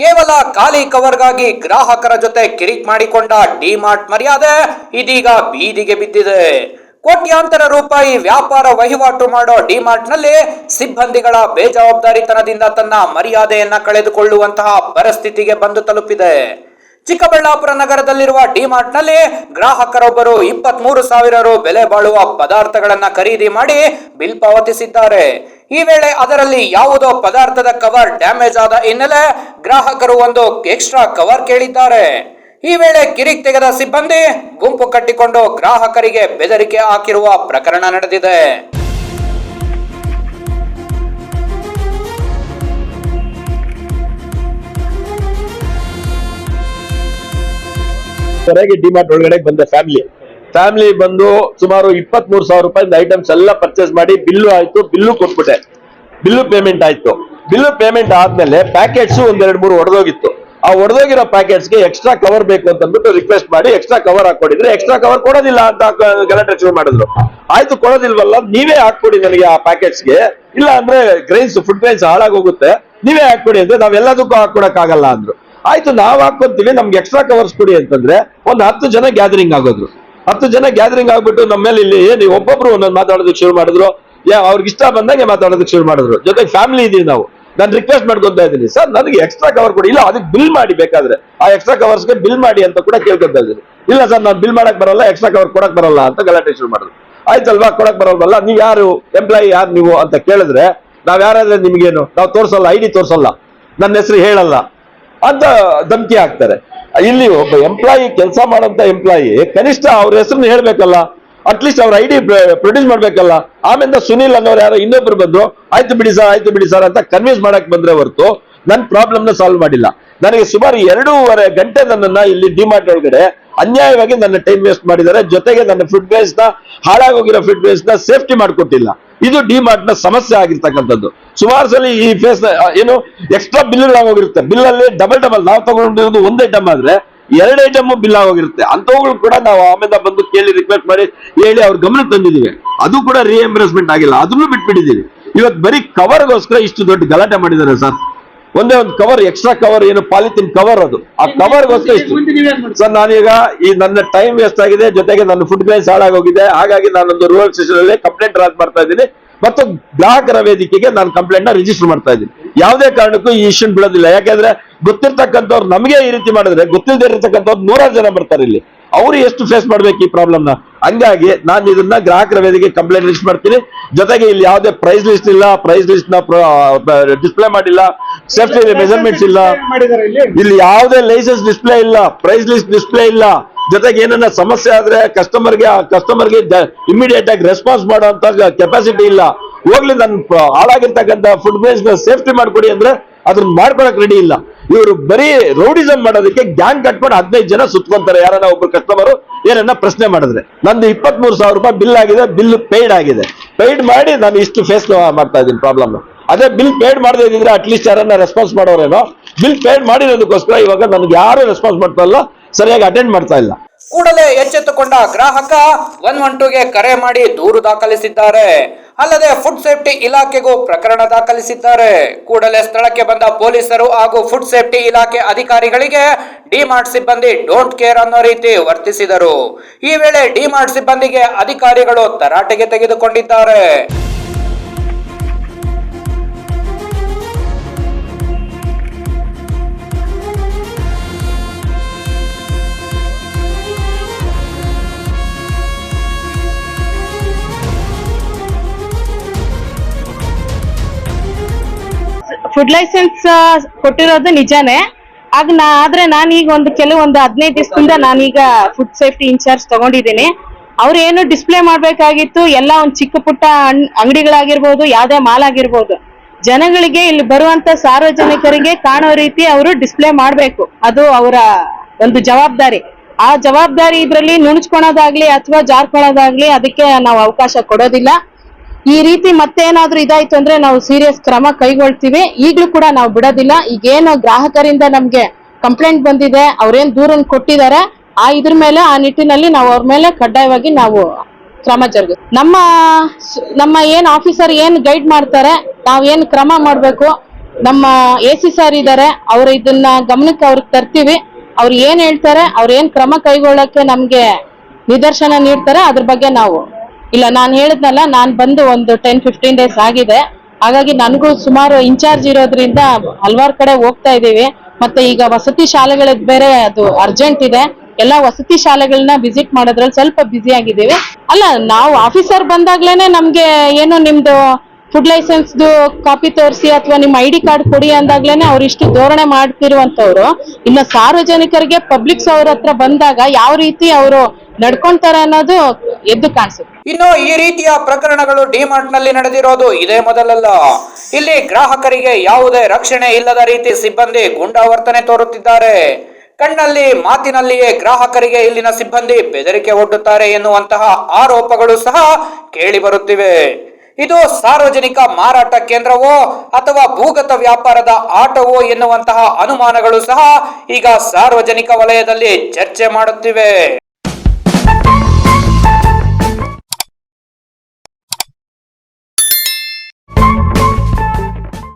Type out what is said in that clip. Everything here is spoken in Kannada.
ಕೇವಲ ಖಾಲಿ ಕವರ್ಗಾಗಿ ಗ್ರಾಹಕರ ಜೊತೆ ಕಿರಿಕ್ ಮಾಡಿಕೊಂಡ ಡಿಮಾರ್ಟ್ ಮರ್ಯಾದೆ ಇದೀಗ ಬೀದಿಗೆ ಬಿದ್ದಿದೆ. ಕೋಟ್ಯಾಂತರ ರೂಪಾಯಿ ವ್ಯಾಪಾರ ವಹಿವಾಟು ಮಾಡೋ ಡಿಮಾರ್ಟ್ನಲ್ಲಿ ಸಿಬ್ಬಂದಿಗಳ ಬೇಜವಾಬ್ದಾರಿತನದಿಂದ ತನ್ನ ಮರ್ಯಾದೆಯನ್ನ ಕಳೆದುಕೊಳ್ಳುವಂತಹ ಪರಿಸ್ಥಿತಿಗೆ ಬಂದು ತಲುಪಿದೆ. ಚಿಕ್ಕಬಳ್ಳಾಪುರ ನಗರದಲ್ಲಿರುವ ಡಿಮಾರ್ಟ್ನಲ್ಲಿ ಗ್ರಾಹಕರೊಬ್ಬರು ಇಪ್ಪತ್ತ್ ಮೂರು ಸಾವಿರ ರು ಬೆಲೆ ಬಾಳುವ ಪದಾರ್ಥಗಳನ್ನ ಖರೀದಿ ಮಾಡಿ ಬಿಲ್ ಪಾವತಿಸಿದ್ದಾರೆ. ಈ ವೇಳೆ ಅದರಲ್ಲಿ ಯಾವುದೋ ಪದಾರ್ಥದ ಕವರ್ ಡ್ಯಾಮೇಜ್ ಆದ ಹಿನ್ನೆಲೆ ಗ್ರಾಹಕರು ಒಂದು ಎಕ್ಸ್ಟ್ರಾ ಕವರ್ ಕೇಳಿದ್ದಾರೆ. ಈ ವೇಳೆ ಕಿರಿಕ್ ತೆಗೆದ ಸಿಬ್ಬಂದಿ ಗುಂಪು ಕಟ್ಟಿಕೊಂಡು ಗ್ರಾಹಕರಿಗೆ ಬೆದರಿಕೆ ಹಾಕಿರುವ ಪ್ರಕರಣ ನಡೆದಿದೆ. ಹೊರಗೆ ಡಿಮಾರ್ಟ್ ಒಳಗಡೆ ಬಂದ ಫ್ಯಾಮಿಲಿ ಫ್ಯಾಮಿಲಿ ಬಂದು ಸುಮಾರು ಇಪ್ಪತ್ತ್ ಮೂರು ಸಾವಿರ ರೂಪಾಯಿ ಐಟಮ್ಸ್ ಎಲ್ಲ ಪರ್ಚೇಸ್ ಮಾಡಿ ಬಿಲ್ಲು ಆಯ್ತು, ಬಿಲ್ಲು ಕೊಟ್ಬಿಟ್ಟೆ. ಬಿಲ್ಲು ಪೇಮೆಂಟ್ ಆಯ್ತು. ಬಿಲ್ಲು ಪೇಮೆಂಟ್ ಆದ್ಮೇಲೆ ಪ್ಯಾಕೆಟ್ಸ್ ಒಂದೆರಡು ಮೂರು ಒಡೆದೋಗಿತ್ತು. ಆ ಒಡೆದೋಗಿರೋ ಪ್ಯಾಕೆಟ್ಸ್ಗೆ ಎಕ್ಸ್ಟ್ರಾ ಕವರ್ ಬೇಕು ಅಂತ ಅಂದ್ಬಿಟ್ಟು ರಿಕ್ವೆಸ್ಟ್ ಮಾಡಿ ಎಕ್ಸ್ಟ್ರಾ ಕವರ್ ಹಾಕೊಂಡಿದ್ರೆ ಎಕ್ಸ್ಟ್ರಾ ಕವರ್ ಕೊಡೋದಿಲ್ಲ ಅಂತ ಗಲಾಟೆ ಶುರು ಮಾಡಿದ್ರು. ಆಯ್ತು, ಕೊಡೋದಿಲ್ವಲ್ಲ, ನೀವೇ ಹಾಕೊಡಿ ನನಗೆ ಆ ಪ್ಯಾಕೆಟ್ಸ್ಗೆ. ಇಲ್ಲ ಅಂದ್ರೆ ಗ್ರೈನ್ಸ್ ಫುಡ್ ಗ್ರೈನ್ಸ್ ಹಾಳಾಗೋಗುತ್ತೆ. ನೀವೇ ಹಾಕ್ಬಿಡಿ ಅಂದ್ರೆ ನಾವೆಲ್ಲದಕ್ಕೂ ಹಾಕೊಡಕ್ ಆಗಲ್ಲ ಅಂದ್ರು. ಆಯ್ತು, ನಾವ್ ಹಾಕೊಂತೀವಿ ನಮ್ಗೆ ಎಕ್ಸ್ಟ್ರಾ ಕವರ್ಸ್ ಕೊಡಿ ಅಂತಂದ್ರೆ ಒಂದ್ ಹತ್ತು ಜನ ಗ್ಯಾದರಿಂಗ್ ಆಗೋದ್ರು. ಹತ್ತು ಜನ ಗ್ಯಾದರಿಂಗ್ ಆಗ್ಬಿಟ್ಟು ನಮ್ಮ ಮೇಲೆ ಇಲ್ಲಿ ಏನು ಒಬ್ಬೊಬ್ರು ಒಂದೊಂದು ಮಾತಾಡೋದಕ್ಕೆ ಶುರು ಮಾಡಿದ್ರು. ಅವ್ರಿಗೆ ಇಷ್ಟ ಬಂದಂಗೆ ಮಾತಾಡೋದಕ್ಕೆ ಶುರು ಮಾಡಿದ್ರು. ಜೊತೆಗೆ ಫ್ಯಾಮಿಲಿ ಇದೀವಿ ನಾವು. ನಾನು ರಿಕ್ವೆಸ್ಟ್ ಮಾಡ್ಕೊತಾ ಇದ್ದೀನಿ. ಸರ್, ನನಗೆ ಎಕ್ಸ್ಟ್ರಾ ಕವರ್ ಕೊಡಿ. ಇಲ್ಲ, ಅದಕ್ಕೆ ಬಿಲ್ ಮಾಡಿ ಬೇಕಾದ್ರೆ. ಆ ಎಕ್ಸ್ಟ್ರಾ ಕವರ್ಸ್ಗೆ ಬಿಲ್ ಮಾಡಿ ಅಂತ ಕೂಡ ಕೇಳ್ಕೊತಾ ಇದ್ದೀನಿ. ಇಲ್ಲ, ಸರ್, ನಾನು ಬಿಲ್ ಮಾಡಕ್ ಬರಲ್ಲ ಎಕ್ಸ್ಟ್ರಾ ಕವರ್ ಕೊಡಕ್ ಬರಲ್ಲ ಅಂತ ಗಲಾಟೆ ಶುರು ಮಾಡಿದ್ರು. ಆಯ್ತಲ್ವಾ, ಕೊಡಕ್ ಬರಲ್ವಲ್ಲ? ನೀವು ಯಾರು? ಎಂಪ್ಲಾಯಿ ಯಾರು ನೀವು ಅಂತ ಕೇಳಿದ್ರೆ, ನಾವ್ ಯಾರಾದ್ರೆ ನಿಮ್ಗೇನು? ನಾವು ತೋರ್ಸಲ್ಲ ಐ ಡಿ ತೋರ್ಸಲ್ಲ. ನನ್ನ ಹೆಸರು ಹೇಳಲ್ಲ. ಅಂತ ಧಮಕಿ ಹಾಕ್ತಾರೆ. ಇಲ್ಲಿ ಒಬ್ಬ ಎಂಪ್ಲಾಯಿ ಕೆಲಸ ಮಾಡೋಂಥ ಎಂಪ್ಲಾಯಿ ಕನಿಷ್ಠ ಅವ್ರ ಹೆಸರನ್ನ ಹೇಳ್ಬೇಕಲ್ಲ. ಅಟ್ಲೀಸ್ಟ್ ಅವ್ರ ಐ ಡಿ ಪ್ರೊಡ್ಯೂಸ್ ಮಾಡ್ಬೇಕಲ್ಲ. ಆಮೇಲೆ ಸುನಿಲ್ ಅನ್ನೋರು ಯಾರೋ ಇನ್ನೊಬ್ರು ಬಂದ್ರು, ಆಯ್ತು ಬಿಡಿ ಸರ್ ಆಯ್ತು ಬಿಡಿ ಸರ್ ಅಂತ ಕನ್ವಿನ್ಸ್ ಮಾಡಕ್ ಬಂದ್ರೆ ಹೊರತು ನನ್ನ ಪ್ರಾಬ್ಲಮ್ನ ಸಾಲ್ವ್ ಮಾಡಿಲ್ಲ. ನನಗೆ ಸುಮಾರು ಎರಡೂವರೆ ಗಂಟೆ ನನ್ನನ್ನ ಇಲ್ಲಿ ಡಿಮಾರ್ಟ್ ಒಳಗಡೆ ಅನ್ಯಾಯವಾಗಿ ನನ್ನ ಟೈಮ್ ವೇಸ್ಟ್ ಮಾಡಿದ್ದಾರೆ. ಜೊತೆಗೆ ನನ್ನ ಫುಡ್ ವೇಸ್ಟ್ನ, ಹಾಳಾಗೋಗಿರೋ ಫುಡ್ ವೇಸ್ಟ್ನ ಸೇಫ್ಟಿ ಮಾಡಿಕೊಟ್ಟಿಲ್ಲ. ಇದು ಡಿಮಾರ್ಟ್ನ ಸಮಸ್ಯೆ ಆಗಿರ್ತಕ್ಕಂಥದ್ದು. ಸುಮಾರು ಸಲ ಈ ಫೇಸ್ ಏನು ಎಕ್ಸ್ಟ್ರಾ ಬಿಲ್ ಆಗೋಗಿರುತ್ತೆ. ಬಿಲ್ ಅಲ್ಲಿ ಡಬಲ್ ಡಬಲ್ ನಾವು ತಗೊಂಡಿರೋದು ಒಂದ್ ಐಟಮ್ ಆದ್ರೆ ಎರಡು ಐಟಮ್ ಬಿಲ್ ಆಗೋಗಿರುತ್ತೆ. ಅಂತವುಗಳು ಕೂಡ ನಾವು ಆಮೇಲೆ ಬಂದು ಕೇಳಿ ರಿಕ್ವೆಸ್ಟ್ ಮಾಡಿ ಹೇಳಿ ಅವ್ರ ಗಮನ ತಂದಿದ್ದೀವಿ. ಅದು ಕೂಡ ರಿಎಂಬರ್ಸ್ಮೆಂಟ್ ಆಗಿಲ್ಲ. ಅದನ್ನು ಬಿಟ್ಬಿಟ್ಟಿದ್ದೀವಿ. ಇವತ್ತು ಬರೀ ಕವರ್ಗೋಸ್ಕರ ಇಷ್ಟು ದೊಡ್ಡ ಗಲಾಟೆ ಮಾಡಿದ್ದಾರೆ ಸರ್. ಒಂದೇ ಒಂದು ಕವರ್ ಎಕ್ಸ್ಟ್ರಾ ಕವರ್ ಏನು ಪಾಲಿಥಿನ್ ಕವರ್ ಅದು. ಆ ಕವರ್ ಇಷ್ಟು ಸರ್ ನಾನೀಗ ಈ ನನ್ನ ಟೈಮ್ ವೇಸ್ಟ್ ಆಗಿದೆ ಜೊತೆಗೆ ನನ್ನ ಫುಡ್ ಗ್ರೈನ್ಸ್ ಹಾಳಾಗೋಗಿದೆ ಹಾಗಾಗಿ ನಾನೊಂದು ರೂರಲ್ ಸ್ಟೇಷನ್ ಅಲ್ಲಿ ಕಂಪ್ಲೇಂಟ್ ರಾಜ್ ಮಾಡ್ತಾ ಇದ್ದೀನಿ. ಮತ್ತು ಗ್ರಾಹಕರ ವೇದಿಕೆಗೆ ನಾನು ಕಂಪ್ಲೇಂಟ್ನ ರಿಜಿಸ್ಟರ್ ಮಾಡ್ತಾ ಇದ್ದೀನಿ. ಯಾವುದೇ ಕಾರಣಕ್ಕೂ ಈ ಇಶ್ಯೂ ಬಿಡೋದಿಲ್ಲ. ಯಾಕಂದ್ರೆ ಗೊತ್ತಿರ್ತಕ್ಕಂಥವ್ರು ನಮಗೆ ಈ ರೀತಿ ಮಾಡಿದ್ರೆ ಗೊತ್ತಿಲ್ಲದೆ ಇರತಕ್ಕಂಥವ್ರು ನೂರಾರು ಜನ ಬರ್ತಾರೆ ಇಲ್ಲಿ. ಅವರು ಎಷ್ಟು ಫೇಸ್ ಮಾಡ್ಬೇಕು ಈ ಪ್ರಾಬ್ಲಮ್ನ? ಹಂಗಾಗಿ ನಾನು ಇದನ್ನ ಗ್ರಾಹಕರ ವೇದಿಕೆ ಕಂಪ್ಲೇಂಟ್ ಲಿಸ್ಟ್ ಮಾಡ್ತೀನಿ. ಜೊತೆಗೆ ಇಲ್ಲಿ ಯಾವುದೇ ಪ್ರೈಸ್ ಲಿಸ್ಟ್ ಇಲ್ಲ ಪ್ರೈಸ್ ಲಿಸ್ಟ್ನ ಡಿಸ್ಪ್ಲೇ ಮಾಡಿಲ್ಲ ಸೇಫ್ಟಿ ಮೆಜರ್ಮೆಂಟ್ಸ್ ಇಲ್ಲಿ. ಇಲ್ಲಿ? ಯಾವುದೇ ಲೈಸೆನ್ಸ್ ಡಿಸ್ಪ್ಲೇ ಇಲ್ಲ ಪ್ರೈಸ್ ಲಿಸ್ಟ್ ಡಿಸ್ಪ್ಲೇ ಇಲ್ಲ. ಜೊತೆಗೆ ಏನನ್ನ ಸಮಸ್ಯೆ ಆದ್ರೆ ಕಸ್ಟಮರ್ಗೆ ಕಸ್ಟಮರ್ಗೆ ಇಮಿಡಿಯೇಟ್ ಆಗಿ ರೆಸ್ಪಾನ್ಸ್ ಮಾಡುವಂತ ಕೆಪಾಸಿಟಿ ಇಲ್ಲ. ಹೋಗ್ಲಿ ನನ್ ಪ- ಹಾಳಾಗಿರ್ತಕ್ಕಂಥ ಫುಡ್ ಬೇಸ್ನ ಸೇಫ್ಟಿ ಮಾಡ್ಕೊಡಿ ಅಂದ್ರೆ ಅದನ್ನ ಮಾಡ್ಕೊಳಕ್ ರೆಡಿ ಇಲ್ಲ. ಇವರು ಬರೀ ರೌಡಿಸಮ್ ಮಾಡೋದಕ್ಕೆ ಗ್ಯಾಂಗ್ ಕಟ್ಕೊಂಡು ಹದಿನೈದು ಜನ ಸುತ್ಕೊಂತಾರೆ. ಯಾರನ್ನ ಒಬ್ರು ಕಸ್ಟಮರ್ ಏನನ್ನ ಪ್ರಶ್ನೆ ಮಾಡಿದ್ರೆ. ನಂದು ಇಪ್ಪತ್ತ್ ಮೂರು ಸಾವಿರ ರೂಪಾಯಿ ಬಿಲ್ ಆಗಿದೆ ಬಿಲ್ ಪೇಯ್ಡ್ ಆಗಿದೆ. ಪೇಯ್ಡ್ ಮಾಡಿ ನಾನು ಇಷ್ಟು ಫೇಸ್ ಮಾಡ್ತಾ ಇದ್ದೀನಿ ಪ್ರಾಬ್ಲಮ್ ಅದೇ ಬಿಲ್ ಪೇಯ್ಡ್ ಮಾಡದೇ ಇದ್ರೆ ಅಟ್ಲೀಸ್ಟ್ ಯಾರನ್ನ ರೆಸ್ಪಾನ್ಸ್ ಮಾಡೋರೇನೋ ಬಿಲ್ ಪೇಯ್ಡ್ ಮಾಡಿರೋದಕ್ಕೋಸ್ಕರ ಇವಾಗ ನನಗೆ ಯಾರು ರೆಸ್ಪಾನ್ಸ್ ಮಾಡ್ತಾ ಇಲ್ಲ. ಸರಿಯಾಗಿ ಅಟೆಂಡ್ ಮಾಡ್ತಾ ಇಲ್ಲ. ಕೂಡಲೇ ಎಚ್ಚೆತ್ತುಕೊಂಡ ಗ್ರಾಹಕ ಒನ್ ಒನ್ ಟೂಗೆ ಕರೆ ಮಾಡಿ ದೂರು ದಾಖಲಿಸಿದ್ದಾರೆ. ಅಲ್ಲದೆ ಫುಡ್ ಸೇಫ್ಟಿ ಇಲಾಖೆಗೂ ಪ್ರಕರಣ ದಾಖಲಿಸಿದ್ದಾರೆ. ಕೂಡಲೇ ಸ್ಥಳಕ್ಕೆ ಬಂದ ಪೊಲೀಸರು ಹಾಗೂ ಫುಡ್ ಸೇಫ್ಟಿ ಇಲಾಖೆ ಅಧಿಕಾರಿಗಳಿಗೆ ಡಿಮಾರ್ಟ್ ಸಿಬ್ಬಂದಿ ಡೋಂಟ್ ಕೇರ್ ಅನ್ನೋ ರೀತಿ ವರ್ತಿಸಿದರು. ಈ ವೇಳೆ ಡಿಮಾರ್ಟ್ ಸಿಬ್ಬಂದಿಗೆ ಅಧಿಕಾರಿಗಳು ತರಾಟೆಗೆ ತೆಗೆದುಕೊಂಡಿದ್ದಾರೆ. ಫುಡ್ ಲೈಸೆನ್ಸ್ ಕೊಟ್ಟಿರೋದು ನಿಜಾನೇ. ಆಗ ನಾ, ಆದ್ರೆ ನಾನೀಗ ಒಂದು ಕೆಲವೊಂದು ಹದಿನೈದು ದಿವಸದಿಂದ ನಾನೀಗ ಫುಡ್ ಸೇಫ್ಟಿ ಇನ್ಚಾರ್ಜ್ ತಗೊಂಡಿದ್ದೀನಿ. ಅವ್ರು ಏನು ಡಿಸ್ಪ್ಲೇ ಮಾಡ್ಬೇಕಾಗಿತ್ತು, ಎಲ್ಲ ಒಂದು ಚಿಕ್ಕ ಪುಟ್ಟ ಅಂಗಡಿಗಳಾಗಿರ್ಬೋದು, ಯಾವ್ದೇ ಮಾಲ್ ಆಗಿರ್ಬೋದು ಜನಗಳಿಗೆ ಇಲ್ಲಿ ಬರುವಂತ ಸಾರ್ವಜನಿಕರಿಗೆ ಕಾಣೋ ರೀತಿ ಅವರು ಡಿಸ್ಪ್ಲೇ ಮಾಡ್ಬೇಕು. ಅದು ಅವರ ಒಂದು ಜವಾಬ್ದಾರಿ. ಆ ಜವಾಬ್ದಾರಿ ಇದ್ರಲ್ಲಿ ನುಣುಚ್ಕೊಳೋದಾಗ್ಲಿ ಅಥವಾ ಜಾರ್ಕೊಳೋದಾಗ್ಲಿ ಅದಕ್ಕೆ ನಾವು ಅವಕಾಶ ಕೊಡೋದಿಲ್ಲ. ಈ ರೀತಿ ಮತ್ತೇನಾದ್ರೂ ಇದಾಯ್ತು ಅಂದ್ರೆ ನಾವು ಸೀರಿಯಸ್ ಕ್ರಮ ಕೈಗೊಳ್ತೀವಿ. ಈಗ್ಲೂ ಕೂಡ ನಾವು ಬಿಡೋದಿಲ್ಲ. ಈಗೇನು ಗ್ರಾಹಕರಿಂದ ನಮ್ಗೆ ಕಂಪ್ಲೇಂಟ್ ಬಂದಿದೆ, ಅವ್ರೇನ್ ದೂರನ್ ಕೊಟ್ಟಿದ್ದಾರೆ ಆ ಇದ್ರ ಮೇಲೆ, ಆ ನಿಟ್ಟಿನಲ್ಲಿ ನಾವು ಅವ್ರ ಮೇಲೆ ಕಡ್ಡಾಯವಾಗಿ ನಾವು ಕ್ರಮ ಜರುಗುತ್ತೆ ನಮ್ಮ ನಮ್ಮ ಏನ್ ಆಫೀಸರ್ ಏನ್ ಗೈಡ್ ಮಾಡ್ತಾರೆ, ನಾವ್ ಏನ್ ಕ್ರಮ ಮಾಡ್ಬೇಕು, ನಮ್ಮ ಎ ಸಿ ಸರ್ ಇದ್ದಾರೆ ಅವ್ರ ಇದನ್ನ ಗಮನಕ್ಕೆ ಅವ್ರಿಗೆ ತರ್ತೀವಿ. ಅವ್ರು ಏನ್ ಹೇಳ್ತಾರೆ, ಅವ್ರ ಏನ್ ಕ್ರಮ ಕೈಗೊಳ್ಳಕ್ಕೆ ನಮ್ಗೆ ನಿದರ್ಶನ ನೀಡ್ತಾರೆ, ಅದ್ರ ಬಗ್ಗೆ ನಾವು ಇಲ್ಲ, ನಾನು ಹೇಳಿದ್ನಲ್ಲ, ನಾನು ಬಂದು ಒಂದು ಟೆನ್ ಫಿಫ್ಟೀನ್ ಡೇಸ್ ಆಗಿದೆ. ಹಾಗಾಗಿ ನನಗೂ ಸುಮಾರು ಇನ್ಚಾರ್ಜ್ ಇರೋದ್ರಿಂದ ಹಲವಾರು ಕಡೆ ಹೋಗ್ತಾ ಇದ್ದೀವಿ. ಮತ್ತೆ ಈಗ ವಸತಿ ಶಾಲೆಗಳದ್ ಬೇರೆ ಅದು ಅರ್ಜೆಂಟ್ ಇದೆ. ಎಲ್ಲ ವಸತಿ ಶಾಲೆಗಳನ್ನ ವಿಸಿಟ್ ಮಾಡೋದ್ರಲ್ಲಿ ಸ್ವಲ್ಪ ಬ್ಯುಸಿ ಆಗಿದ್ದೀವಿ. ಅಲ್ಲ, ನಾವು ಆಫೀಸರ್ ಬಂದಾಗ್ಲೇನೆ ನಮ್ಗೆ ಏನು ನಿಮ್ದು ಫುಡ್ ಲೈಸೆನ್ಸ್ದು ಕಾಪಿ ತೋರಿಸಿ ಅಥವಾ ನಿಮ್ಮ ಐ ಡಿ ಕಾರ್ಡ್ ಕೊಡಿ ಅಂದಾಗ್ಲೇನೆ ಅವ್ರು ಇಷ್ಟು ಧೋರಣೆ ಮಾಡ್ತಿರುವಂತವ್ರು ಇನ್ನು ಸಾರ್ವಜನಿಕರಿಗೆ ಪಬ್ಲಿಕ್ಸ್ ಅವ್ರ ಹತ್ರ ಬಂದಾಗ ಯಾವ ರೀತಿ ಅವರು ನಡ್ಕೊಂತಾರೆ ಅನ್ನೋದು ಎದ್ದು ಕಾಣಿಸುತ್ತೆ. ಇನ್ನು ಈ ರೀತಿಯ ಪ್ರಕರಣಗಳು ಡಿಮಾರ್ಟ್ನಲ್ಲಿ ನಡೆದಿರೋದು ಇದೇ ಮೊದಲಲ್ಲ. ಇಲ್ಲಿ ಗ್ರಾಹಕರಿಗೆ ಯಾವುದೇ ರಕ್ಷಣೆ ಇಲ್ಲದ ರೀತಿ ಸಿಬ್ಬಂದಿ ಗುಂಡಾವರ್ತನೆ ತೋರುತ್ತಿದ್ದಾರೆ. ಕಣ್ಣಲ್ಲಿ ಮಾತಿನಲ್ಲಿಯೇ ಗ್ರಾಹಕರಿಗೆ ಇಲ್ಲಿನ ಸಿಬ್ಬಂದಿ ಬೆದರಿಕೆ ಒಡ್ಡುತ್ತಾರೆ ಎನ್ನುವಂತಹ ಆರೋಪಗಳು ಸಹ ಕೇಳಿ ಬರುತ್ತಿವೆ. ಇದು ಸಾರ್ವಜನಿಕ ಮಾರಾಟ ಕೇಂದ್ರವೋ ಅಥವಾ ಭೂಗತ ವ್ಯಾಪಾರದ ಆಟವೋ ಎನ್ನುವಂತಹ ಅನುಮಾನಗಳು ಸಹ ಈಗ ಸಾರ್ವಜನಿಕ ವಲಯದಲ್ಲಿ ಚರ್ಚೆ ಮಾಡುತ್ತಿವೆ.